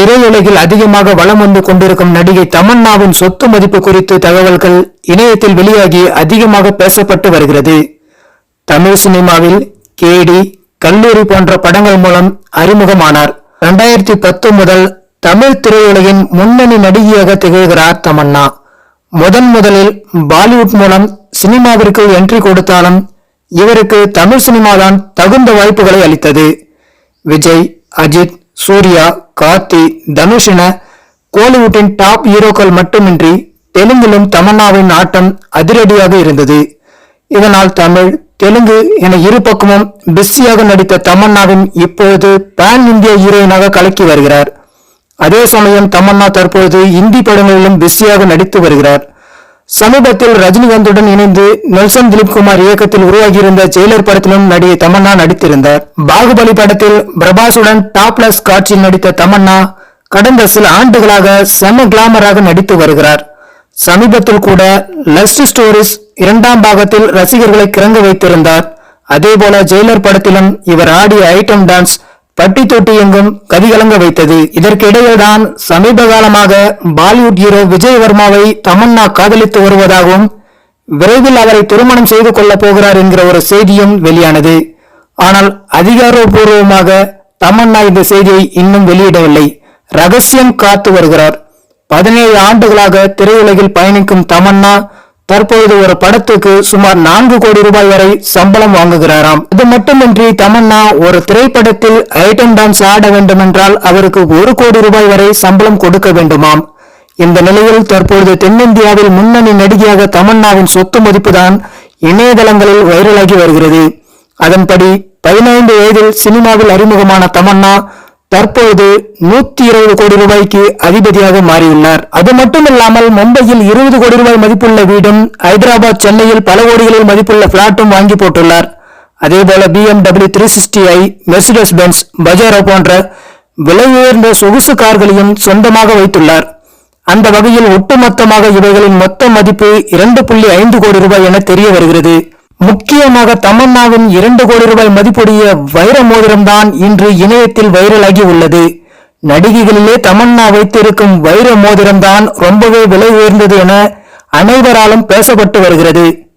திரையுலகில் அதிகமாக வலம் வந்து கொண்டிருக்கும் நடிகை தமன்னாவின் சொத்து மதிப்பு குறித்து தகவல்கள் இணையத்தில் வெளியாகி அதிகமாக பேசப்பட்டு வருகிறது. தமிழ் சினிமாவில் கேடி கல்லூரி போன்ற படங்கள் மூலம் அறிமுகமானார். 2010 பத்து முதல் தமிழ் திரையுலகின் முன்னணி நடிகையாக திகழ்கிறார் தமன்னா. முதன் முதலில் பாலிவுட் மூலம் சினிமாவிற்கு என்ட்ரி கொடுத்தாலும் இவருக்கு தமிழ் சினிமாதான் தகுந்த வாய்ப்புகளை அளித்தது. விஜய் அஜித் சூர்யா கார்த்தி தனுஷ் என கோலிவுட்டின் டாப் ஹீரோக்கள் மட்டுமின்றி தெலுங்கிலும் தமன்னாவின் ஆட்டம் அதிரடியாக இருந்தது. இதனால் தமிழ் தெலுங்கு என இரு பக்கமும் பிஸியாக நடித்த தமன்னாவின் இப்பொழுது பேன் இந்திய ஹீரோயினாக கலக்கி வருகிறார். அதே சமயம் தமன்னா தற்பொழுது இந்தி படங்களிலும் பிஸியாக நடித்து வருகிறார். சமீபத்தில் ரஜினிகாந்துடன் இணைந்து நெல்சன் திலீப்குமார் இயக்கத்தில் உருவாகியிருந்த ஜெயிலர் படத்திலும் நடிகை தமன்னா நடித்திருந்தார். பாகுபலி படத்தில் பிரபாசுடன் டாப்லஸ் காட்சியில் நடித்த தமன்னா கடந்த சில ஆண்டுகளாக செம கிளாமராக நடித்து வருகிறார். சமீபத்தில் கூட லஸ்ட் ஸ்டோரிஸ் இரண்டாம் பாகத்தில் ரசிகர்களை கிறங்க வைத்திருந்தார். அதேபோல ஜெயிலர் படத்திலும் இவர் ஆடிய ஐட்டம் டான்ஸ் பட்டி தொட்டி எங்கும் கதிகலங்க வைத்தது. இதற்கிடையில்தான் சமீப காலமாக பாலிவுட் ஹீரோ விஜய் வர்மாவை தமன்னா காதலித்து வருவதாகவும் விரைவில் அவரை திருமணம் செய்து கொள்ளப் போகிறார் என்கிற ஒரு செய்தியும் வெளியானது. ஆனால் அதிகாரப்பூர்வமாக தமன்னா இந்த செய்தியை இன்னும் வெளியிடவில்லை. ரகசியம் காத்து வருகிறார். பதினேழு ஆண்டுகளாக திரையுலகில் பயணிக்கும் தமன்னா தற்பொழுது ஒரு படத்துக்கு சுமார் நான்கு கோடி ரூபாய் வரை சம்பளம் வாங்குகிறாராம். இது மட்டுமின்றி தமன்னா ஒரு திரைப்படத்தில் ஐட்டம் டான்ஸ் ஆட வேண்டுமென்றால் அவருக்கு ஒரு கோடி ரூபாய் வரை சம்பளம் கொடுக்க வேண்டுமாம். இந்த நிலையில் தற்பொழுது தென்னிந்தியாவில் முன்னணி நடிகையாக தமன்னாவின் சொத்து மதிப்புதான் இணையதளங்களில் வைரலாகி வருகிறது. அதன்படி பதினைந்து வயதில் சினிமாவில் அறிமுகமான தமன்னா தற்பொழுது நூத்தி இருபது கோடி ரூபாய்க்கு அதிபதியாக மாறியுள்ளார். அது மட்டுமில்லாமல் மும்பையில் இருபது கோடி ரூபாய் மதிப்புள்ள வீடும் ஹைதராபாத் சென்னையில் பல கோடிகளில் மதிப்புள்ள பிளாட்டும் வாங்கி போட்டுள்ளார். அதேபோல BMW three sixty i Mercedes Benz Pajero போன்ற விலை உயர்ந்த சொகுசு கார்களையும் சொந்தமாக வைத்துள்ளார். அந்த வகையில் ஒட்டுமொத்தமாக இவைகளின் மொத்த மதிப்பு இரண்டு புள்ளி ஐந்து கோடி ரூபாய் என தெரிய வருகிறது. முக்கியமாக தமன்னாவின் இரண்டு கோடி ரூபாய் மதிப்புடைய வைர மோதிரம்தான் இன்று இணையத்தில் வைரலாகி உள்ளது. நடிகைகளிலே தமன்னா வைத்திருக்கும் வைர மோதிரம்தான் ரொம்பவே விலை உயர்ந்தது என அனைவராலும் பேசப்பட்டு வருகிறது.